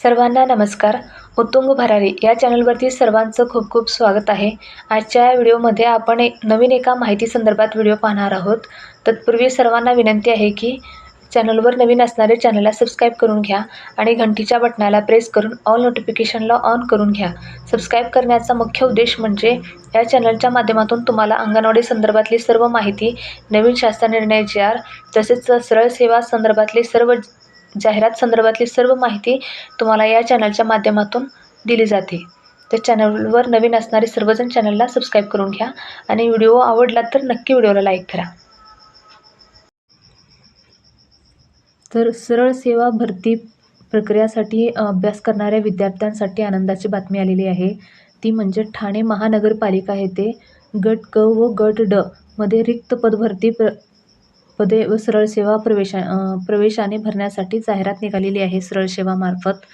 सर्वांना नमस्कार. उत्तुंग भरारी या चॅनलवरती सर्वांचं खूप खूप स्वागत आहे. आजच्या या व्हिडिओमध्ये आपण एक नवीन एका माहिती संदर्भात व्हिडिओ पाहणार आहोत. तत्पूर्वी सर्वांना विनंती आहे की चॅनलवर नवीन असणारे चॅनलला सबस्क्राईब करून घ्या आणि घंटीच्या बटनाला प्रेस करून ऑल नोटिफिकेशनला ऑन करून घ्या. सबस्क्राईब करण्याचा मुख्य उद्देश म्हणजे या चॅनलच्या माध्यमातून तुम्हाला अंगणवाडी संदर्भातली सर्व माहिती नवीन शासन निर्णय जी आर तसेच सरळ सेवा संदर्भातली सर्व जाहिरात संदर्भातली सर्व माहिती तुम्हाला या चॅनलच्या माध्यमातून दिली जाते. तर चॅनलवर नवीन असणारे सर्वजण चॅनलला सबस्क्राईब करून घ्या आणि व्हिडिओ आवडला तर नक्की व्हिडिओला लाईक करा. तर सरळ सेवा भरती प्रक्रियासाठी अभ्यास करणाऱ्या विद्यार्थ्यांसाठी आनंदाची बातमी आलेली आहे. ती म्हणजे ठाणे महानगरपालिका येथे गट क व गट ड मध्ये रिक्त पदभरती प्र पदे व सरळ सेवा प्रवेशा प्रवेशाने भरण्यासाठी जाहिरात निघालेली आहे सरळ सेवामार्फत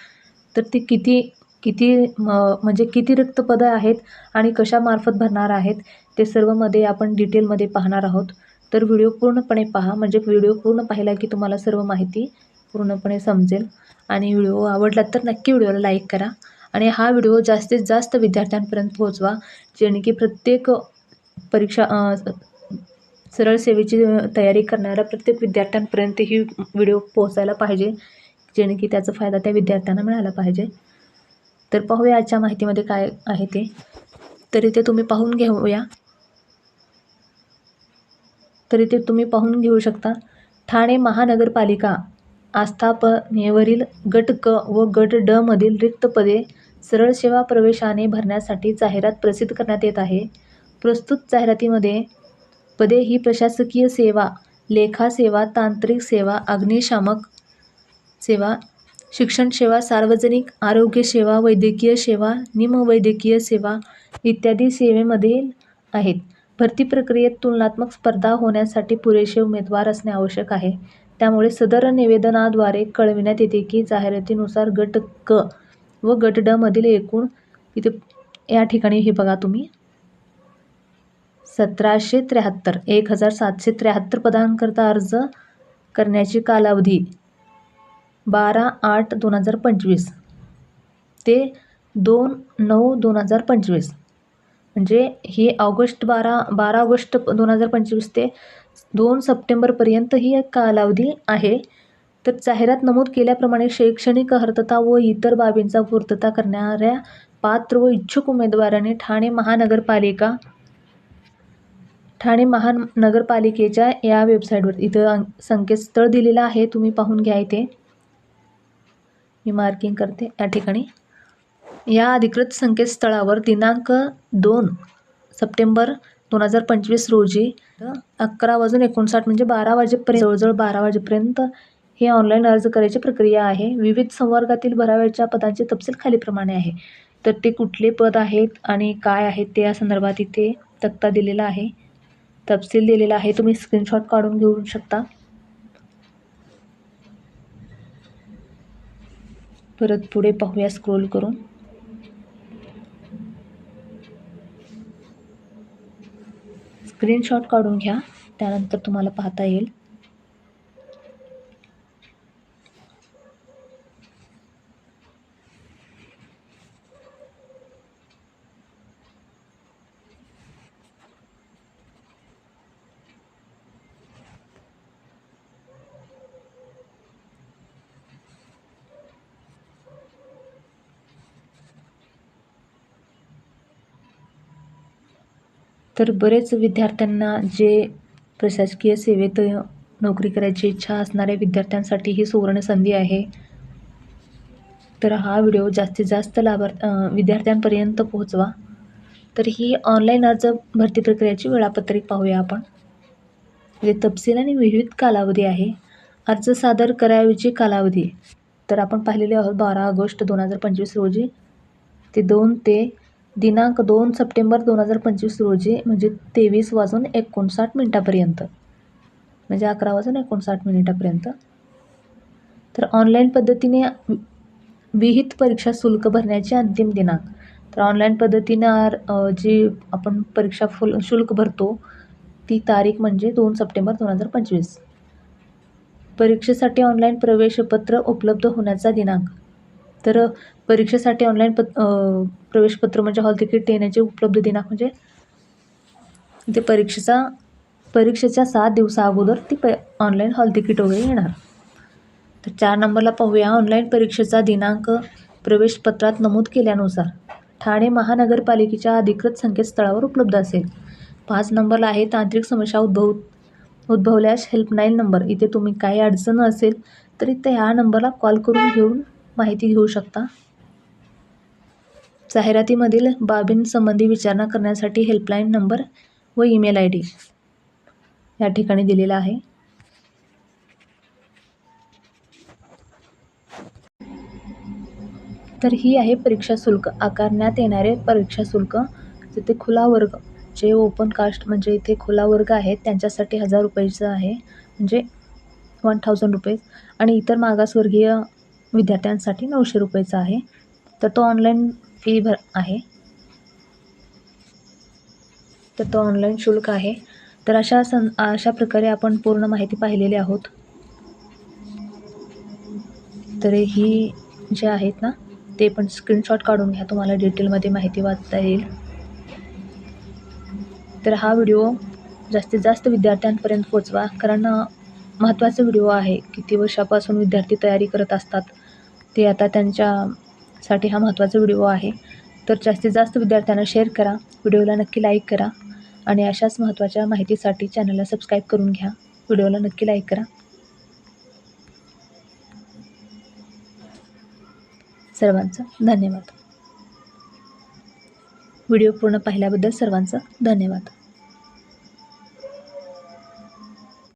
तर ती किती किती म्हणजे किती रिक्तपदं आहेत आणि कशामार्फत भरणार आहेत ते सर्वमध्ये आपण डिटेलमध्ये पाहणार आहोत. तर व्हिडिओ पूर्णपणे पहा म्हणजे व्हिडिओ पूर्ण पाहिला की तुम्हाला सर्व माहिती पूर्णपणे समजेल. आणि व्हिडिओ आवडला तर नक्की व्हिडिओला लाईक करा आणि हा व्हिडिओ जास्तीत जास्त विद्यार्थ्यांपर्यंत पोहोचवा जेणे की प्रत्येक परीक्षा सरळ सेवेची तयारी करणाऱ्या प्रत्येक विद्यार्थ्यांपर्यंत ही व्हिडिओ पोहोचायला पाहिजे जेणे की त्याचा फायदा त्या विद्यार्थ्यांना मिळाला पाहिजे. तर पाहूया आजच्या माहितीमध्ये काय आहे ते. तर इथे तुम्ही पाहून घेऊया. तर इथे तुम्ही पाहून घेऊ शकता. ठाणे महानगरपालिका आस्थापनेवरील गट क व गट ड मधील रिक्त पदे सरळ सेवा प्रवेशाने भरण्यासाठी जाहिरात प्रसिद्ध करण्यात येत आहे. प्रस्तुत जाहिरातीमध्ये पदे ही प्रशासकीय सेवा लेखा सेवा तांत्रिक सेवा अग्निशामक सेवा शिक्षण सेवा सार्वजनिक आरोग्य सेवा वैद्यकीय सेवा निमवैद्यकीय सेवा इत्यादी सेवेमध्ये आहेत. भरती प्रक्रियेत तुलनात्मक स्पर्धा होण्यासाठी पुरेसे उमेदवार असणे आवश्यक आहे. त्यामुळे सदर निवेदनाद्वारे कळविण्यात येते की जाहिरातीनुसार गट क व गट ड मधील एकूण इथे या ठिकाणी हे बघा तुम्ही. सतराशे त्र्याहत्तर एक हजार सातशे त्र्याहत्तर पदांकरता अर्ज करण्याची कालावधी बारा आठ दोन हजार पंचवीस. ते दोन नऊ दोन हजार पंचवीस. म्हणजे ही ऑगस्ट बारा बारा ऑगस्ट दोन हजार पंचवीस ते दोन सप्टेंबरपर्यंत ही एक कालावधी आहे. तर जाहिरात नमूद केल्याप्रमाणे शैक्षणिक अर्हता व इतर बाबींचा पूर्तता करणाऱ्या पात्र व इच्छुक उमेदवारांनी ठाणे महानगरपालिका ठाणे महानगरपालिकेच्या या वेबसाईटवर इथं संकेतस्थळ दिलेलं आहे. तुम्ही पाहून घ्या इथे. मी मार्किंग करते. या ठिकाणी. या अधिकृत संकेतस्थळावर दिनांक दोन सप्टेंबर दोन हजार पंचवीस रोजी अकरा वाजून एकोणसाठ म्हणजे बारा वाजेपर्यंत जवळजवळ बारा वाजेपर्यंत हे ऑनलाईन अर्ज करायची प्रक्रिया आहे. विविध संवर्गातील भराव्याच्या पदांचे तपशील खालीप्रमाणे आहे. तर ते कुठले पद आहेत आणि काय आहेत ते या संदर्भात इथे तक्ता दिलेला आहे. तपशील दिलेला आहे. तुम्ही स्क्रीनशॉट काढून घेऊ शकता. परत पुढे पाहूया स्क्रोल करून. स्क्रीनशॉट काढून घ्या. त्यानंतर तुम्हाला पाहता येईल. तर बरेच विद्यार्थ्यांना जे प्रशासकीय सेवेत नोकरी करायची इच्छा असणाऱ्या विद्यार्थ्यांसाठी ही सुवर्ण संधी आहे. तर हा व्हिडिओ जास्तीत जास्त लाभार्थ विद्यार्थ्यांपर्यंत पोहोचवा. तर ही ऑनलाईन अर्ज भरती प्रक्रियेची वेळापत्रक पाहूया आपण. जे तपशील आणि विविध कालावधी आहे अर्ज सादर करावीची कालावधी. तर आपण पाहिलेले आहोत बारा ऑगस्ट दोन हजार पंचवीस रोजी. ते दोन ते दिनांक दोन सप्टेंबर दोन हजार पंचवीस रोजी म्हणजे तेवीस वाजून एकोणसाठ मिनटापर्यंत. म्हणजे अकरा वाजून एकोणसाठ मिनिटापर्यंत. तर ऑनलाईन पद्धतीने विहित परीक्षा शुल्क भरण्याची अंतिम दिनांक. तर ऑनलाईन पद्धतीनं जी आपण परीक्षा फुल शुल्क भरतो ती तारीख म्हणजे दोन सप्टेंबर दोन हजार पंचवीस. परीक्षेसाठी ऑनलाईन प्रवेशपत्र उपलब्ध होण्याचा दिनांक. तर परीक्षेसाठी ऑनलाईन पत प्रवेशपत्र म्हणजे हॉल तिकीट देण्याची उपलब्ध दिनांक म्हणजे ते परीक्षेचा परीक्षेच्या सात दिवसा अगोदर ती प ऑनलाईन हॉल तिकीट वगैरे येणार. तर चार नंबरला पाहूया. ऑनलाईन परीक्षेचा दिनांक प्रवेशपत्रात नमूद केल्यानुसार ठाणे महानगरपालिकेच्या अधिकृत संकेतस्थळावर उपलब्ध असेल. पाच नंबरला आहे तांत्रिक समस्या उद्भव उद्भवल्यास हेल्पलाईन नंबर इथे तुम्ही काही अडचण असेल तर इथे ह्या नंबरला कॉल करून घेऊन माहिती घेऊ शकता. जाहिरातीमधील बाबींसंबंधी विचारणा करण्यासाठी हेल्पलाईन नंबर व ईमेल आय डी या ठिकाणी दिलेला आहे. तर ही आहे परीक्षा शुल्क. आकारण्यात येणारे परीक्षा शुल्क तिथे खुला वर्ग जे ओपन कास्ट म्हणजे इथे खुला वर्ग आहेत त्यांच्यासाठी हजार रुपयाचं आहे म्हणजे वन थाउजंड रुपीज आणि इतर मागासवर्गीय विद्यार्थ्यांसाठी नऊशे रुपयेचा आहे. तर तो ऑनलाईन फी भर आहे. तर तो ऑनलाईन शुल्क आहे. तर अशा सं अशा प्रकारे आपण पूर्ण माहिती पाहिलेली आहोत. तर ही जे आहेत ना ते पण स्क्रीनशॉट काढून घ्या. तुम्हाला डिटेलमध्ये माहिती वाचता येईल. तर हा व्हिडिओ जास्तीत जास्त विद्यार्थ्यांपर्यंत पोचवा कारण महत्त्वाचा व्हिडिओ आहे किती वर्षापासून विद्यार्थी तयारी करत असतात. ते आता त्यांच्यासाठी हा महत्त्वाचा व्हिडिओ आहे. तर जास्तीत जास्त विद्यार्थ्यांना शेअर करा. व्हिडिओला नक्की लाईक करा. आणि अशाच महत्त्वाच्या माहितीसाठी चॅनलला सबस्क्राईब करून घ्या. व्हिडिओला नक्की लाईक करा. सर्वांचं धन्यवाद. व्हिडिओ पूर्ण पाहिल्याबद्दल सर्वांचं धन्यवाद.